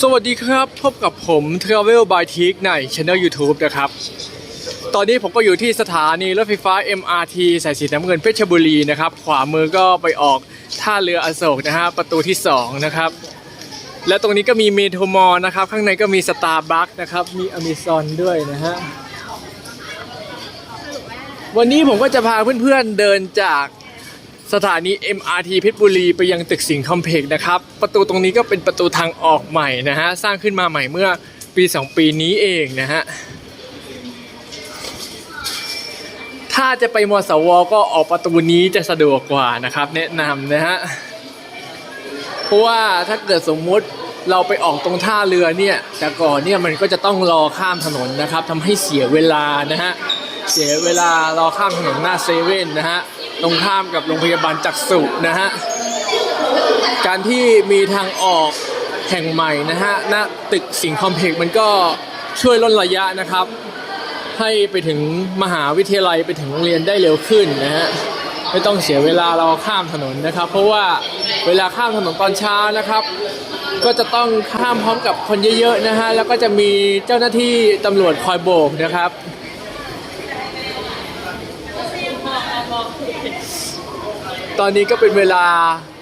สวัสดีครับพบกับผม Travel by t i k ใน Channel YouTube นะครับ ตอนนี้ผมก็อยู่ที่สถานีรถไฟฟ้า MRT สายสีน้ำเงินเพชรบุรีนะครับ ขวามือก็ไปออกท่าเรืออโศกนะฮะประตูที่ 2 นะครับ และตรงนี้ก็มีเมโทรมอลนะครับ ข้างในก็มีสตาร์บัคนะครับ มีอเมซอนด้วยนะฮะวันนี้ผมก็จะพาเพื่อนๆเดินจาก สถานี MRT เพชรบุรีไปยังตึกสิงห์คอมเพล็กซ์นะครับ ประตูตรงนี้ก็เป็นประตูทางออกใหม่นะฮะ สร้างขึ้นมาใหม่เมื่อปี 2 ปีนี้เองนะฮะ ถ้าจะไปมสวก็ออกประตูนี้จะสะดวกกว่านะครับ แนะนำนะฮะ เพราะว่าถ้าเกิดสมมุติเราไปออกตรงท่าเรือเนี่ย แต่ก่อนเนี่ยมันก็จะต้องรอข้ามถนนนะครับทำให้เสียเวลานะฮะ เสียเวลารอข้ามถนนหน้าเซเว่นนะฮะ รงข้ามกับโรงพยาบาลจักษุนะฮะ การที่มีทางออกแห่งใหม่นะฮะณตึกสิงห์คอมเพล็กซ์มันก็ช่วยลดระยะนะครับ ให้ไปถึงมหาวิทยาลัยไปถึงโรงเรียนได้เร็วขึ้นนะฮะไม่ต้องเสียเวลาเราข้ามถนนนะครับ เพราะว่าเวลาข้ามถนนตอนเช้านะครับ ก็จะต้องข้ามพร้อมกับคนเยอะๆนะฮะแล้วก็จะมีเจ้าหน้าที่ตำรวจคอยโบกนะครับ ตอนนี้ก็เป็นเวลา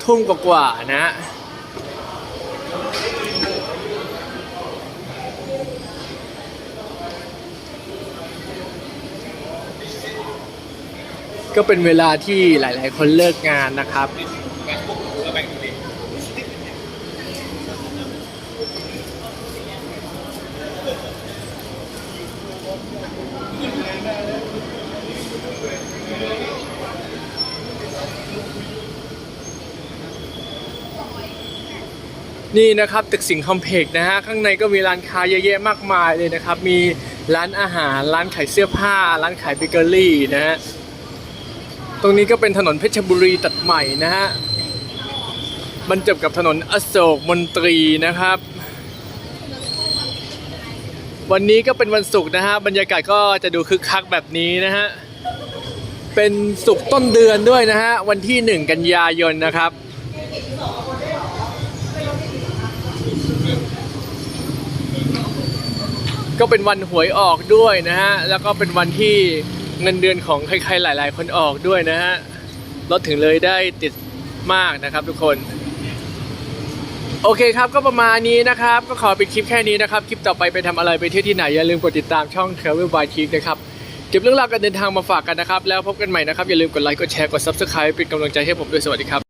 ทุ่มกว่าๆนะฮะก็เป็นเวลาที่หลาย ๆ คนเลิกงานนะครับ นี่นะครับตึกสิงห์คอมเพล็กซ์นะฮะข้างในก็มีร้านค้าเยอะแยะมากมายเลยนะครับ มีร้านอาหาร ร้านขายเสื้อผ้า ร้านขายเบเกอรี่นะฮะตรงนี้ก็เป็นถนนเพชรบุรีตัดใหม่นะฮะบรรจบกับถนนอโศกมนตรีนะครับ วันนี้ก็เป็นวันศุกร์นะฮะบรรยากาศก็จะดูคึกคักแบบนี้นะฮะเป็นศุกร์ต้นเดือนด้วยนะฮะวันที่ 1 กันยายนนะครับ ก็เป็นวันหวยออกด้วยนะฮะ แล้วก็เป็นวันที่เงินเดือนของใครๆหลาย ๆ คนออกด้วยนะฮะ รถถึงเลยได้ติดมากนะครับทุกคน โอเคครับก็ประมาณนี้นะครับ ก็ขอปิดคลิปแค่นี้นะครับ คลิปต่อไปไปทำอะไรไปเที่ยวที่ไหน อย่าลืมกดติดตามช่อง Travel by t i k นะครับ เก็บเรื่องราวการเดินทางมาฝากกันนะครับ แล้วพบกันใหม่นะครับ อย่าลืมกดไลค์ กดแชร์ กด Subscribe เป็นกำลังใจให้ผมด้วยสวัสดีครับ